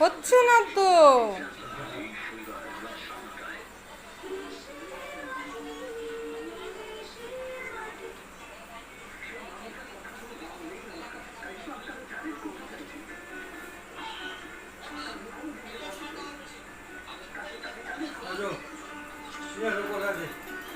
হচ্ছে না তো। আজো সিনার উপর আছে আমার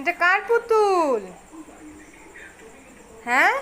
এটা কার পুতুল? হ্যাঁ?